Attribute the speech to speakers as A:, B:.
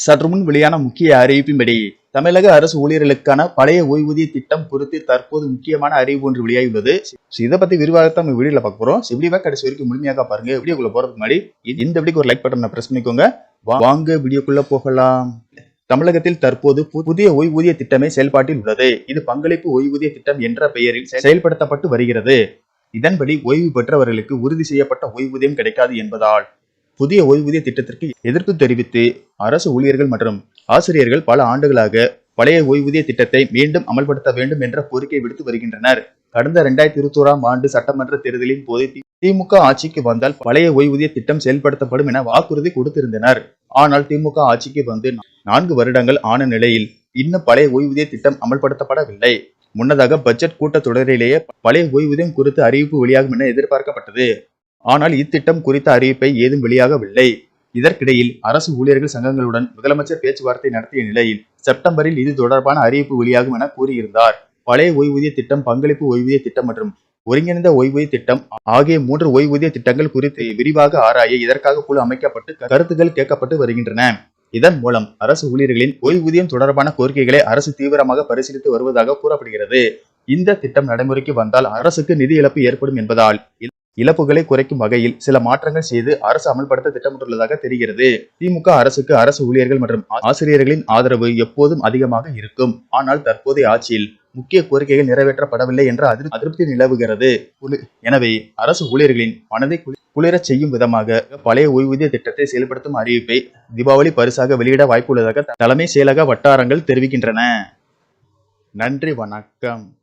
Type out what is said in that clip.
A: சற்று முன் வெளியான முக்கிய அறிவிப்பின்படி தமிழக அரசு ஊழியர்களுக்கான பழைய ஓய்வூதிய திட்டம் குறித்து தற்போது முக்கியமான அறிவு ஒன்று வெளியாகியுள்ளது. இதை பத்தி விரிவாகத்தான் நம்ம வீடியோல பார்க்க போறோம். So, கடைசி வரைக்கும் முழுமையாக பாருங்க. வீடியோக்குள்ள போறதுக்கு முன்னாடி இந்த- இந்த வீடியோக்கு ஒரு லைக் பட்டனை பிரஸ் பண்ணிக்கோங்க. வாங்க வீடியோக்குள்ள போகலாம். தமிழகத்தில் தற்போது பு- புதிய ஓய்வூதிய திட்டமே செயல்பாட்டில் உள்ளது. இது பங்களிப்பு ஓய்வூதிய திட்டம் என்ற பெயரில் செயல்படுத்தப்பட்டு வருகிறது. இதன்படி ஓய்வு பெற்றவர்களுக்கு உறுதி செய்யப்பட்ட ஓய்வூதியம் கிடைக்காது என்பதால் புதிய ஓய்வூதிய திட்டத்திற்கு எதிர்ப்பு தெரிவித்து அரசு ஊழியர்கள் மற்றும் ஆசிரியர்கள் பல ஆண்டுகளாக பழைய ஓய்வூதிய திட்டத்தை மீண்டும் அமல்படுத்த வேண்டும் என்ற கோரிக்கை விடுத்து வருகின்றனர். கடந்த இரண்டாயிரத்தி இருபத்தோராம் ஆண்டு சட்டமன்ற தேர்தலின் போது திமுக ஆட்சிக்கு வந்தால் பழைய ஓய்வூதிய திட்டம் செயல்படுத்தப்படும் என வாக்குறுதி கொடுத்திருந்தனர். ஆனால் திமுக ஆட்சிக்கு வந்து நான்கு வருடங்கள் ஆன நிலையில் இன்னும் பழைய ஓய்வூதிய திட்டம் அமல்படுத்தப்படவில்லை. முன்னதாக பட்ஜெட் கூட்டத்தொடரிலேயே பழைய ஓய்வூதியம் குறித்து அறிவிப்பு வெளியாகும் என எதிர்பார்க்கப்பட்டது. ஆனால் இத்திட்டம் குறித்த அறிவிப்பை ஏதும் வெளியாகவில்லை. இதற்கிடையில் அரசு ஊழியர்கள் சங்கங்களுடன் முதலமைச்சர் பேச்சுவார்த்தை நடத்திய நிலையில் செப்டம்பரில் இது தொடர்பான அறிவிப்பு வெளியாகும் என கூறியிருந்தார். பழைய ஓய்வூதிய திட்டம் பங்களிப்பு ஓய்வூதிய திட்டம் மற்றும் ஒருங்கிணைந்த ஓய்வூதிய திட்டம் ஆகிய மூன்று ஓய்வூதிய திட்டங்கள் குறித்து விரிவாக ஆராய இதற்காக குழு அமைக்கப்பட்டு கருத்துக்கள் கேட்கப்பட்டு வருகின்றன. இதன் மூலம் அரசு ஊழியர்களின் ஓய்வூதியம் தொடர்பான கோரிக்கைகளை அரசு தீவிரமாக பரிசீலித்து வருவதாக கூறப்படுகிறது. இந்த திட்டம் நடைமுறைக்கு வந்தால் அரசுக்கு நிதி இழப்பு ஏற்படும் என்பதால் இழப்புகளை குறைக்கும் வகையில் சில மாற்றங்கள் செய்து அரசு அமல்படுத்த திட்டமிட்டுள்ளதாக தெரிகிறது. திமுக அரசுக்கு அரசு ஊழியர்கள் மற்றும் ஆசிரியர்களின் ஆதரவு எப்போதும் அதிகமாக இருக்கும். ஆனால் தற்போதைய ஆட்சியில் முக்கிய கோரிக்கைகள் நிறைவேற்றப்படவில்லை என்ற அதிருப்தி நிலவுகிறது. எனவே அரசு ஊழியர்களின் மனதை குளி- குளிரச் செய்யும் விதமாக பழைய ஓய்வூதிய திட்டத்தை செயல்படுத்தும் அறிவிப்பை தீபாவளி பரிசாக வெளியிட வாய்ப்புள்ளதாக தலைமை செயலக வட்டாரங்கள் தெரிவிக்கின்றன. நன்றி வணக்கம்.